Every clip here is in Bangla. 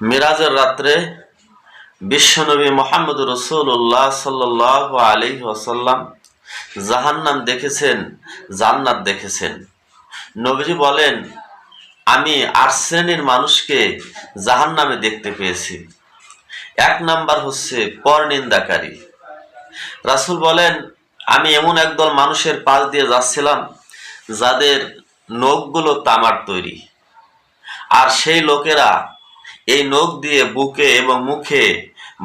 মিরাজের রাত্রে বিশ্বনবী মোহাম্মদ রসুল্লাহ সাল্লাহ আলি ওসাল্লাম জাহান্নাম দেখেছেন, জান্নাত দেখেছেন। নবীজি বলেন, আমি আট শ্রেণির মানুষকে জাহান্নামে দেখতে পেয়েছি। এক নাম্বার হচ্ছে পরনিন্দাকারী। রাসূল বলেন, আমি এমন একদল মানুষের পাশ দিয়ে যাচ্ছিলাম যাদের নখগুলো তামার তৈরি। আর সেই লোকেরা এই নখ দিয়ে বুকে এবং মুখে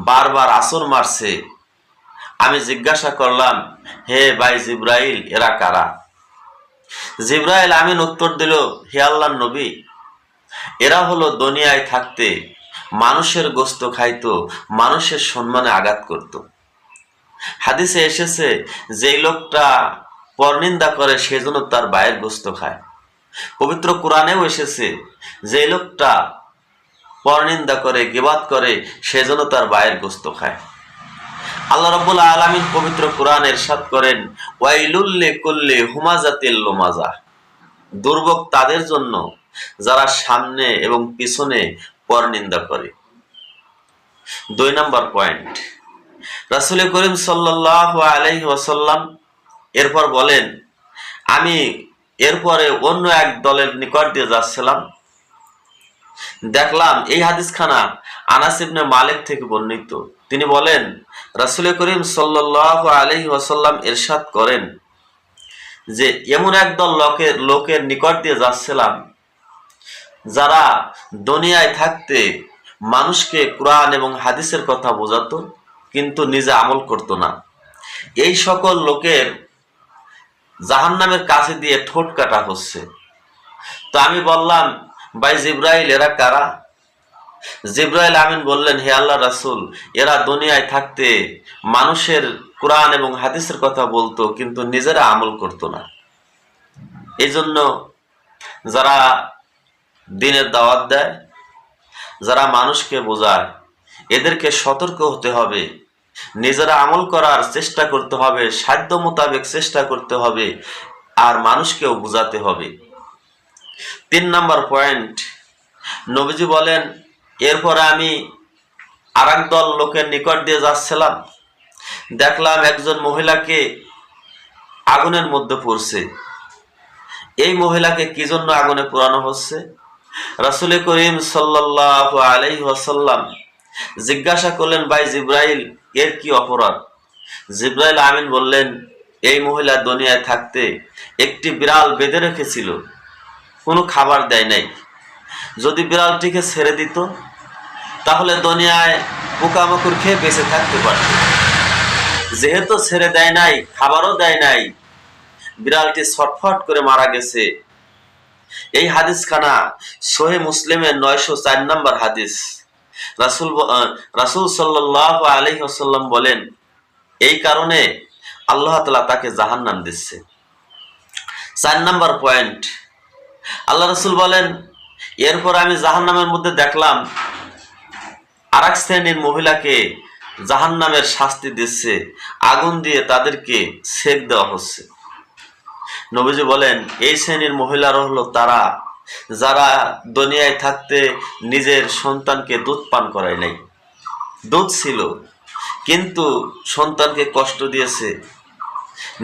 বারবার আসর মারছে। আমি জিজ্ঞাসা করলাম, হে ভাই জিব্রাইল, এরা কারা? জিব্রাইল আমিন উত্তর দিল, হে আল্লাহ নবী, এরা হলো দুনিয়ায় থাকতে মানুষের গোস্ত খাইতো, মানুষের সম্মানে আঘাত করত। হাদিসে এসেছে, যেই লোকটা পরনিন্দা করে, সেজন্য তার বায়ের গোস্ত খায়। পবিত্র কোরআনেও এসেছে যে লোকটা পরনিন্দা করে গেবাত করে সেজন্য তার বায়ের গোস্ত খায়। আল্লাহ রাব্বুল আলামিন পবিত্র কোরআন এরশাদ করেন ওয়াইলুল্লে কুল্লে হুমাজাতিল লুমাজা দুর্ভোগ তাদের জন্য যারা সামনে এবং পিছনে পরনিন্দা করে। দুই নম্বর পয়েন্ট, রাসূল করিম সাল্লাল্লাহু আলাইহি ওয়াসাল্লাম এরপর বলেন, আমি এরপরে অন্য এক দলের নিকট দিয়ে যাচ্ছিলাম দেখলাম এই হাদিসখানা আনাস ইবনে মালিক থেকে বর্ণিত। তিনি বলেন, রাসূল করিম সাল্লাল্লাহু আলাইহি ওয়াসাল্লাম ইরশাদ করেন যে, এমন একদল লোকের লোকের নিকট দিয়ে যাচ্ছিলাম, যারা দুনিয়ায় থাকতে মানুষকে কোরআন এবং হাদিসের কথা বোঝাতো, কিন্তু নিজে আমল করতো না। এই সকল লোকের জাহান্নামের কাছে দিয়ে ঠোঁট কাটা হচ্ছে। তো আমি বললাম ভাই জিব্রাইল, এরা কারা? জিব্রাইল আমিন বললেন, হে আল্লাহ রাসুল, এরা দুনিয়ায় থাকতে মানুষের কোরআন এবং হাদিসের কথা বলতো, কিন্তু নিজেরা আমল করতো না। এই জন্য যারা দিনের দাওয়াত দেয়, যারা মানুষকে বোঝায়, এদেরকে সতর্ক হতে হবে। নিজেরা আমল করার চেষ্টা করতে হবে, সাধ্য মোতাবেক চেষ্টা করতে হবে, আর মানুষকেও বোঝাতে হবে। তিন নাম্বার পয়েন্ট। নবীজি বলেন, এরপরে আমি আর দল লোকের নিকট দিয়ে যাচ্ছিলাম। দেখলাম একজন মহিলাকে আগুনের মধ্যে পড়ছে। এই মহিলাকে কি জন্য আগুনে পোড়ানো হচ্ছে? রাসুল করিম সাল্লাহ আলাই ওয়াসাল্লাম জিজ্ঞাসা করলেন, ভাই জিব্রাইল, এর কি অপরাধ? জিব্রাইল আমিন বললেন, এই মহিলা দুনিয়ায় থাকতে একটি বিড়াল বেঁধে রেখেছিল। কোনো খাবার দেয় নাই। যদি বিড়ালটিকে ছেড়ে দিত, তাহলে দুনিয়ায় পোকামাকড় খেয়ে বেঁচে থাকতে পারত। যেহেতু ছেড়ে দেয় নাই, খাবারও দেয় নাই, বিড়ালটি ছটফট করে মারা গেছে। এই হাদিসখানা সোহে মুসলিমের নয়শো চার নম্বর হাদিস। রাসুল রাসুল সাল্লাহ আলহিহাসাল্লাম বলেন, এই কারণে আল্লাহ তালা তাকে জাহান নাম দিচ্ছে। চার নাম্বার পয়েন্ট আল্লাহ রসুল বলেন, এরপর আমি জাহান নামের মধ্যে দেখলাম আর এক শ্রেণির মহিলাকে জাহান নামের শাস্তি দিচ্ছে, আগুন দিয়ে তাদেরকে সেক দেওয়া হচ্ছে। নবীজি বলেন, এই শ্রেণির মহিলারা হলো তারা, যারা দুনিয়ায় থাকতে নিজের সন্তানকে দুধ পান করায় নাই। দুধ ছিল, কিন্তু সন্তানকে কষ্ট দিয়েছে।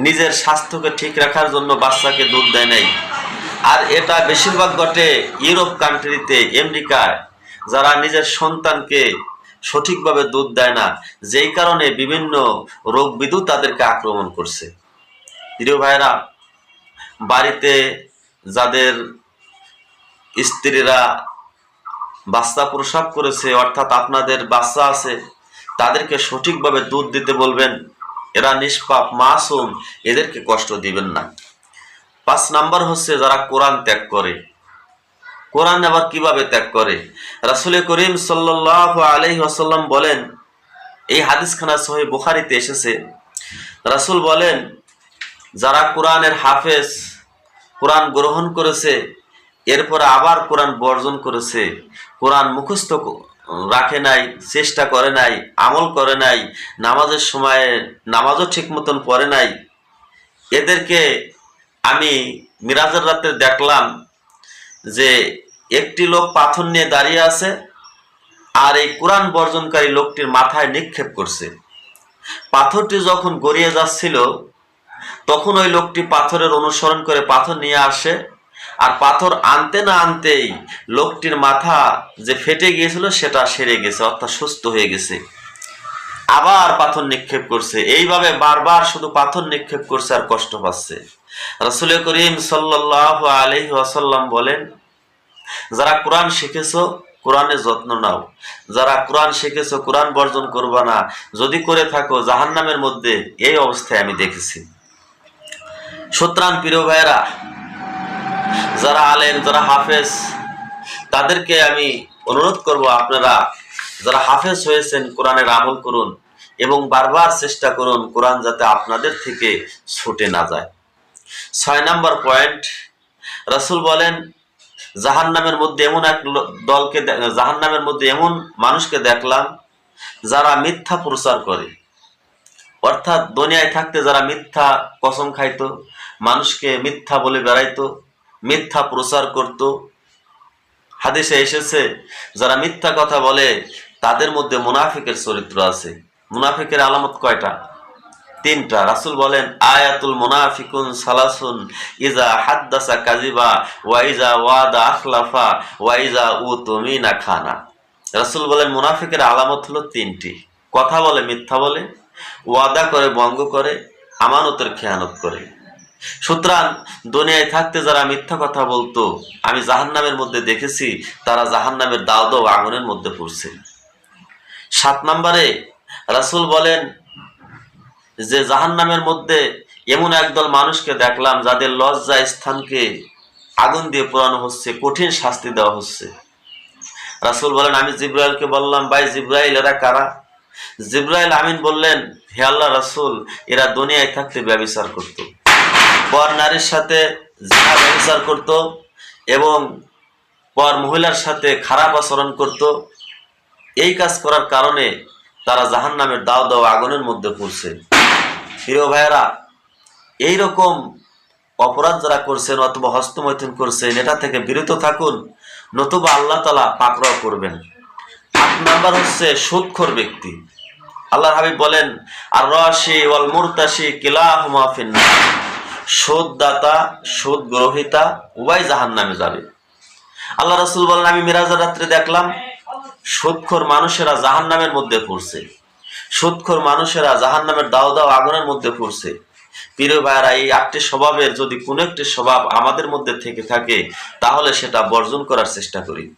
নিজের স্বাস্থ্যকে ঠিক রাখার জন্য বাচ্চাকে দুধ দেয় নাই। আর এটা বেশিরভাগ ঘটে ইউরোপ কান্ট্রিতে আমেরিকায়। যারা নিজের সন্তানকে সঠিকভাবে দুধ দেয় না, যেই কারণে বিভিন্ন রোগ বিদু তাদেরকে আক্রমণ করছে। প্রিয় ভাইরা বাড়িতে যাদের স্ত্রীরা বাচ্চা প্রসাব করেছে, অর্থাৎ আপনাদের বাচ্চা আছে, তাদেরকে সঠিকভাবে দুধ দিতে বলবেন, এরা নিষ্পাপ, মাসুম, এদেরকে কষ্ট দিবেন না। পাঁচ নাম্বার হচ্ছে যারা কোরআন ত্যাগ করে। কোরআন আবার কীভাবে ত্যাগ করে? রাসুল করিম সাল্লাহ আলহি আসাল্লাম বলেন, এই হাদিসখানা সহি বুখারিতে এসেছে। রাসুল বলেন, যারা কোরআনের হাফেজ, কোরআন গ্রহণ করেছে, এরপরে আবার কোরআন বর্জন করেছে, কোরআন মুখস্থ রাখে নাই, চেষ্টা করে নাই, আমল করে নাই, নামাজের সময়ে নামাজও ঠিক মতন পড়ে নাই, এদেরকে আমি মিরাজের রাতে দেখলাম যে একটি লোক পাথর নিয়ে দাঁড়িয়ে আছে আর এই কোরআন বর্জনকারী লোকটির মাথায় নিক্ষেপ করছে। পাথরটি যখন গড়িয়ে যাচ্ছিল, তখন ওই লোকটি পাথরের অনুসরণ করে পাথর নিয়ে আসে আর পাথর আনতে না আনতেই লোকটির মাথা যে ফেটে গিয়েছিল সেটা সেরে গেছে, অর্থাৎ সুস্থ হয়ে গেছে। আবার পাথর নিক্ষেপ করছে। এইভাবে বারবার শুধু পাথর নিক্ষেপ করছে আর কষ্ট পাচ্ছে। রসুল করিম সাল্লাহ আলহি আসাল্লাম বলেন, যারা কোরআন শিখেছো কোরআনের যত্ন নাও। যারা কোরআন শিখেছো, কোরআন বর্জন করবা না। যদি করে থাকো, জাহান্নামের মধ্যে এই অবস্থায় আমি দেখেছি। সুতরাং প্রিয় ভাইয়েরা, যারা আলেন যারা হাফেজ, তাদেরকে আমি অনুরোধ করব আপনারা যারা হাফেজ হয়েছেন, কোরআনের আমল করুন এবং বারবার চেষ্টা করুন কোরআন যাতে আপনাদের থেকে ছুটে না যায়। ছয় নাম্বার পয়েন্ট, রাসূল বলেন, জাহান্নামের মধ্যে এমন এক দলকে দে- জাহান্নামের মধ্যে এমন মানুষকে দেখলাম যারা মিথ্যা প্রচার করে। অর্থাৎ দুনিয়ায় থাকতে যারা মিথ্যা কসম খাইতো, মানুষকে মিথ্যা বলে বেড়াইতো, মিথ্যা প্রচার করত। হাদিসে এসেছে, যারা মিথ্যা কথা বলে, তাদের মধ্যে মুনাফিকের চরিত্র আছে। মুনাফিকের আলামত কয়টা? তিনটা। রাসূল বলেন, আয়াতুল মুনাফিকুন সালাসুন ইজা হাদ্দাসা কাজিবা ওয়াইজা ওয়াদা আখলাফা ওয়াইজা উতুমিনা খানা। রাসূল বলেন, মুনাফিকের আলামত হলো তিনটি। কথা বলে, মিথ্যা বলে, ওয়াদা করে, ভঙ্গ করে, আমানতের খেয়ানত করে। সুতরাং দুনিয়ায় থাকতে যারা মিথ্যা কথা বলতো, আমি জাহান্নামের মধ্যে দেখেছি, তারা জাহান্নামের দাও দাও আগুনের মধ্যে পড়ছে। সাত নম্বরে রাসূল বলেন যে জাহান্নামের মধ্যে এমন একদল মানুষকে দেখলাম যাদের লজ্জা স্থানকে আগুন দিয়ে পোড়ানো হচ্ছে, কঠিন শাস্তি দেওয়া হচ্ছে। রাসূল বলেন, আমি জিব্রাইলকে বললাম, ভাই জিব্রাইল, এরা কারা? জিব্রাইল আমিন বললেন, হে আল্লাহ রাসূল, এরা দুনিয়ায় থাকতে ব্যবচার করত। পর নারীর সাথে জিনা ব্যবিচার করত এবং পর মহিলার সাথে খারাপ আচরণ করত। এই কাজ করার কারণে তারা জাহান্নামের দাও দাও আগুনের মধ্যে পড়ছে। প্রিয় ভাইয়েরা, এইরকম অপরাধ যারা করছেন অথবা হস্তমৈথুন করছেন, এটা থেকে বিরত থাকুন, নতুবা আল্লাহ তালা পাকড়াও করবেন। আট নাম্বার হচ্ছে সুদখোর ব্যক্তি। আল্লাহ হাবিব বলেন আর রশি ওয়াল মুরতাশি কিলাহ মাফিন সুদ দাতা সুদ গ্রহিতা উভয় জাহান নামে যাবে। আল্লাহ রসুল বলেন, আমি মিরাজের রাত্রে দেখলাম সুদখোর মানুষেরা জাহান নামের মধ্যে পড়ছে। সুদখোর মানুষেরা জাহান নামের দাও দাও আগুনের মধ্যে পড়ছে। প্রিয় ভাইরা এই আটটি স্বভাবের যদি কোনো একটি স্বভাব আমাদের মধ্যে থেকে থাকে, তাহলে সেটা বর্জন করার চেষ্টা করি।